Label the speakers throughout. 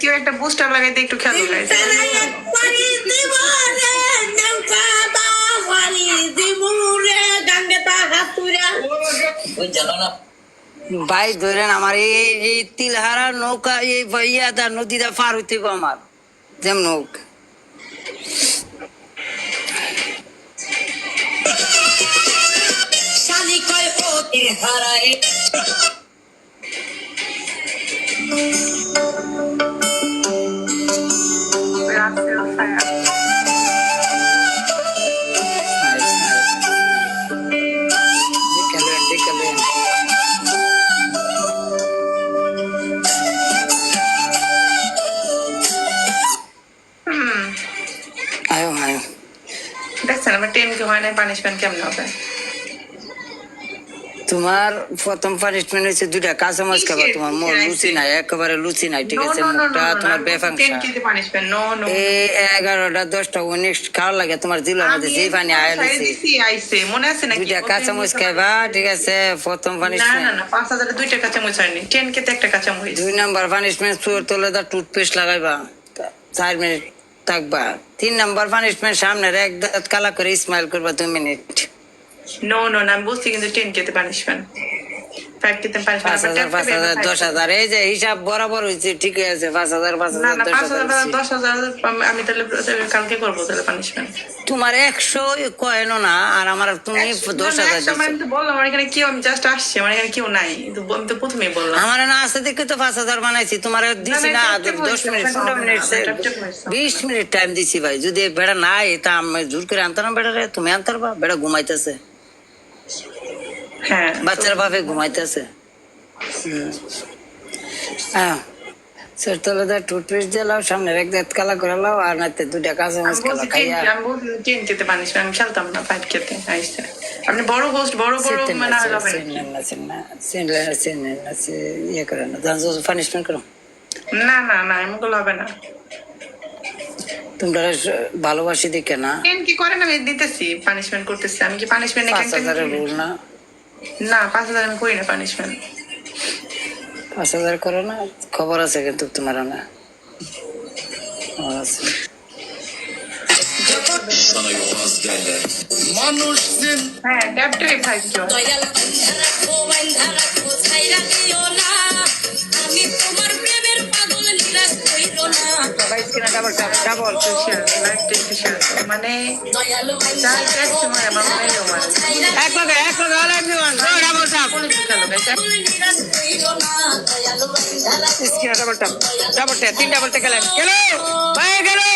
Speaker 1: কেউ একটা বুস্টার লাগাইতে একটু খেয়াল
Speaker 2: নৌকা
Speaker 3: ভাই ধরেন আমার এই এই তিলহারা নৌকা এই ইয়াদা নদীটা পার হইতে আমার। যেমন হোক।
Speaker 2: শালি কয় ও
Speaker 1: দেখছেন আমার টেন কে হয় না পানিশমেন্ট কেমন হবে
Speaker 3: তোমার প্রথম পানিশমেন্ট হচ্ছে দুইটা কাঁচা মাছ খাবা তোমার মোর লুচি নাই একেবারে লুচি নাই ঠিক আছে মুখটা তোমার বেফাংসা এই এগারোটা দশটা উনিশ খাওয়ার লাগে তোমার জিলোর মধ্যে যে পানি আয়া
Speaker 1: মনে আছে
Speaker 3: দুইটা কাঁচা মাছ খাইবা ঠিক আছে প্রথম পানিশমেন্ট দুই নাম্বার পানিশমেন্ট চুয়ার তলে দা টুথপেস্ট লাগাইবা চার মিনিট থাকবা তিন নাম্বার পানিশমেন্ট সামনে এক কালা করে স্মাইল করবা দুই মিনিট
Speaker 1: নো নো না আমি বুঝছি কিন্তু টেন কেতে পানিশমেন্ট ফাইভ কেতে
Speaker 3: পাঁচ পাঁচ হাজার দশ হাজার এই যে হিসাব বরাবর হয়েছে ঠিক আছে পাঁচ হাজার পাঁচ হাজার
Speaker 1: পাঁচ
Speaker 3: হাজার
Speaker 1: হাজার দশ হাজার আমি- আমি তাহলে তাহলে কালকে করব তাহলে পানিশমেন্ট
Speaker 3: তোমার একশো না আর আমার তুমি দশ হাজার
Speaker 1: বললাম আমার এখানে কেউ আমি জাস্ট আসছি আমার এখানে কেউ নাই কিন্তু আমি তো প্রথমেই বললাম।
Speaker 3: আমার না আছে দেখে তো পাঁচ হাজার বানাইছি তোমার দিছি
Speaker 1: না,
Speaker 3: দশ মিনিট পনেরো মিনিট। বিশ মিনিট টাইম দিছি ভাই যদি বেড়া নাই তা আমি জোর করে আনতাম বেড়া রে তুমি আনতার বা বেড়া ঘুমাইতেছে।
Speaker 1: হ্যাঁ।
Speaker 3: বাচ্চার বাপে ঘুমাইতেছে। হ্যাঁ টুথপেস্ট দিয়ে লাও সামনে এক দাঁত কালা করে লাও আর নাতে দুটা কাঁচা মাছ কালা খাইয়া।
Speaker 1: টেন- আমি বলছি টেন কেতে পানিশমেন্ট আমি খেলতাম না ফাইভ কেতে আইসে। আপনি বড় হোস্ট বড় বড় মানে হবে
Speaker 3: না, ইয়ে করে না, করো।
Speaker 1: না না না এমনগুলো হবে না।
Speaker 3: তোমরা ভালোবাসি দেখে না।
Speaker 1: টেন কি করেন আমি দিতেছি পানিশমেন্ট করতেছি আমি কি পানিশমেন্ট
Speaker 3: পাঁচ হাজারের রুল না।
Speaker 1: না পাঁচ হাজার আমি করি না পানিশমেন্ট
Speaker 3: পাঁচ হাজার করো না খবর আছে কিন্তু তোমার না।
Speaker 4: din
Speaker 1: হ্যাঁ ট্যাপটাই ফাইভ
Speaker 3: তিন ডাবল ট্যাপ গেলেন গেলো ভাই গেলো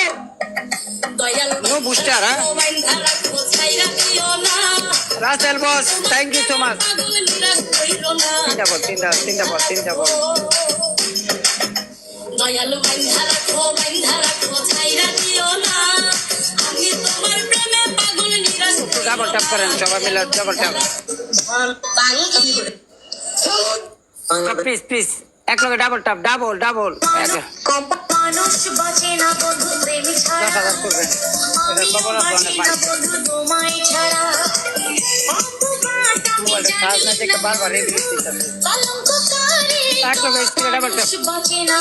Speaker 3: নো বুস্টার হ্যাঁ Russell boss thank you so much তিন ডাবল
Speaker 2: ছাইরা দিও
Speaker 3: ডাবল ট্যাপ করেন সবাই মিলে ডাবল ট্যাপ প্লিজ প্লিজ এক লগে ডাবল ট্যাপ ডাবল ডাবল বারবার এক লগে ডাবল ট্যাপ
Speaker 5: মানুষ বাঁচে না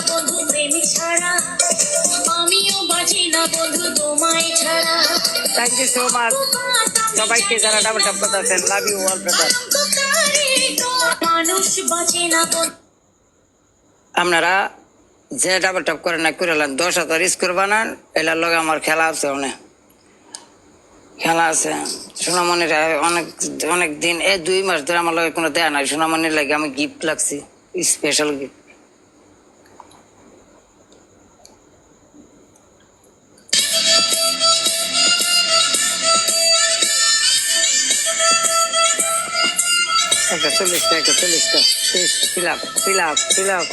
Speaker 5: বন্ধু
Speaker 3: সবাইকে যারা ডাবল ট্যাপ করতেছেন লাভ ইউ অল ব্রাদার আপনারা যে ডাবল টপ করে না, করে দশ হাজার স্কোর বানান এলার লগে আমার খেলা আছে অনেক। খেলা আছে। সোনামণির অনেক অনেক দিন, এই দুই মাস ধরে আমার লগে কোনো দেয়া নাই। সোনামণির লাগে আমি গিফট লাগছি স্পেশাল গিফট একটা চল্লিশটা একটা চল্লিশটা fill up fill up fill up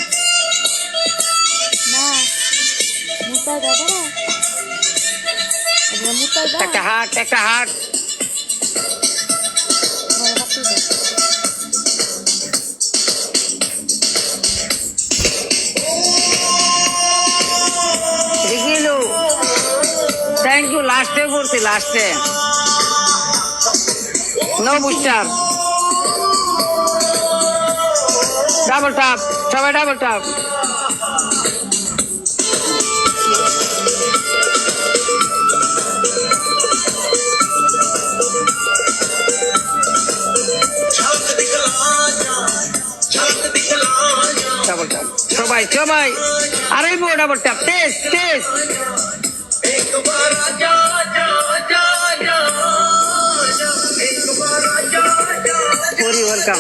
Speaker 6: না মুতাই দাদা রে মুতাই দা
Speaker 3: একটা হাট একটা হাট
Speaker 6: ঘরে রাখতে দে
Speaker 3: দেখিলু থ্যাংক ইউ লাস্টে করছি লাস্টে নো বুস্টার
Speaker 7: ডাবল টাপ সবাই ডাবল টাপ ডাবল টাপ সবাই সবাই আরে বো ডাবল টাপ টেস্ট টেস্ট পরি ওয়েলকাম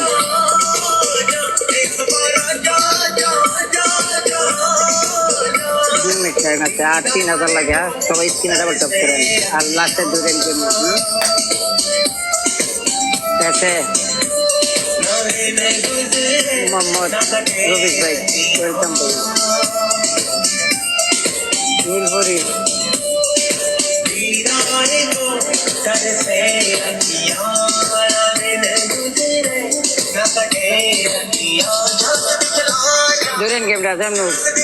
Speaker 7: আছে আর তিন হাজার লাগে হ্যাঁ? সবাই তিন ডাবল টপ করেন আর লাস্টে দুজন জন্য আছে? মোহাম্মদ রবিক ভাই ওয়েলকাম ভাই নীলপরি ধরেন গেমটা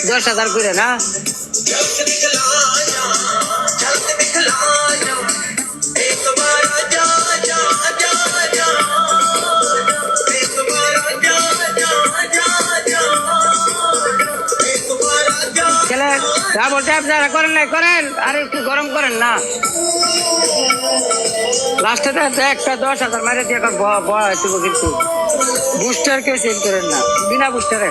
Speaker 7: দশ হাজার করে, না? খেলে বলতে আপনারা করেন না করেন। আর একটু গরম করেন না। লাস্টে একটা দশ হাজার মারে দিয়ে এখন বয়া বয়া কিন্তু। বুস্টার কে চেঞ্জ করেন না। বিনা বুস্টারে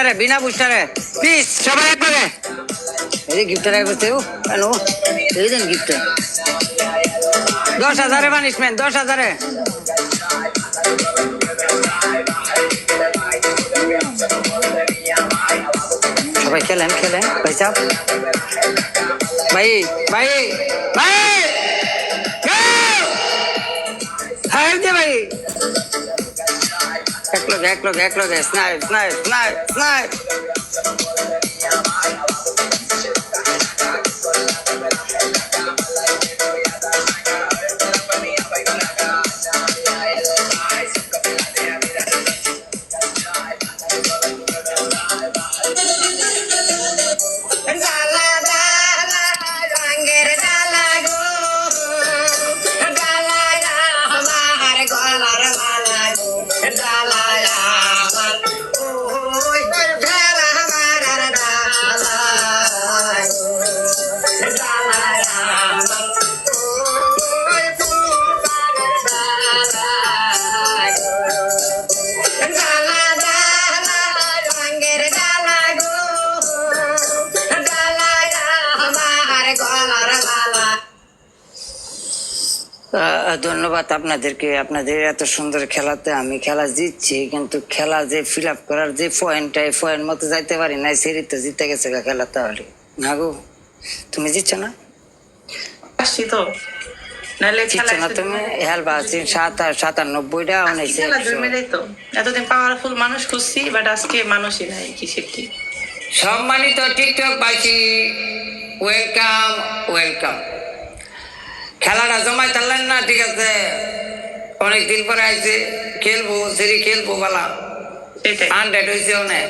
Speaker 7: বুস্টারে, বিনা বুস্টারে। প্লিজ সবাই একবারে। এই গিফটার একবার কেউ কেন এই দেন গিফট দশ হাজারে পানিশমেন্ট দশ হাজারে। সবাই খেলেন খেলেন, ভাই সাহেব ভাই ভাই ভাই! হ্যাঁ ভাই।
Speaker 3: Jak look, jak look, jak look, snipe, snipe, snipe,
Speaker 7: snipe. ধন্যবাদ আপনাদেরকে। আপনাদের এত সুন্দর খেলাতে আমি খেলা জিতছি কিন্তু খেলা যে ফিল আপ করার যে পয়েন্টটা এই পয়েন্ট মতো যাইতে পারি না সেরি তো জিতে গেছে গা খেলা তাহলে। না গো তুমি জিতছো না?
Speaker 1: আসছি তো। নাহলে খেলা
Speaker 7: না তুমি? হেলবা আছি সাত সাতানব্বইটা উনিশে
Speaker 1: খেলা জমে এতদিন পাওয়ারফুল মানুষ খুঁজছি বাট আজকে মানুষই নাই কিসের কি?
Speaker 7: সম্মানিত টিকটক বাসী ওয়েলকাম ওয়েলকাম খেলাটা জমাই চাললেন না ঠিক আছে। অনেক দিন পরে আইছে খেলব সেরি খেলব বলা। হান্ড্রেড হয়েছে অনেক।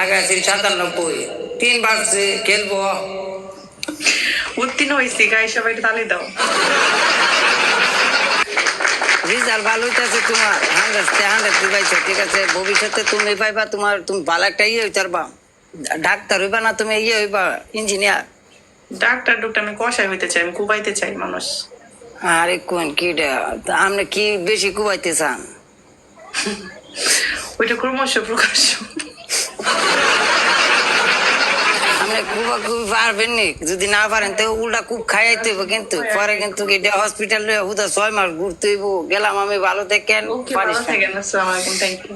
Speaker 7: আগে আছে সাতানব্বই। তিন বাড়ছে খেলব।
Speaker 1: উত্তীর্ণ হয়েছি গাই সবাই তালি দাও।
Speaker 7: রেজাল্ট ভালো হইতেছে তোমার। হান্ড্রেড হান্ড্রেড পাইছো ঠিক আছে। ভবিষ্যতে তুমি পাইবা তোমার তুমি ভালো একটা ইয়ে হইতে পারবা। ডাক্তার হইবা না তুমি ইয়ে হইবা ইঞ্জিনিয়ার।
Speaker 1: ডাক্তার ডুক্তার আমি কষাই হইতে চাই আমি কুবাইতে চাই মানুষ।
Speaker 7: আরে কোন কি আপনি কি বেশি কুবাইতে চান
Speaker 1: ওইটা ক্রমশ প্রকাশ
Speaker 7: আপনি কুবা খুবই পারবেন নি? যদি না পারেন তো উল্টা খুব খাইতে হইব কিন্তু। পরে কিন্তু এটা হসপিটাল হুদা ছয় মাস ঘুরতে হইব। গেলাম আমি ভালো
Speaker 1: ভালো থাকেন আসসালামু আলাইকুম থ্যাংক ইউ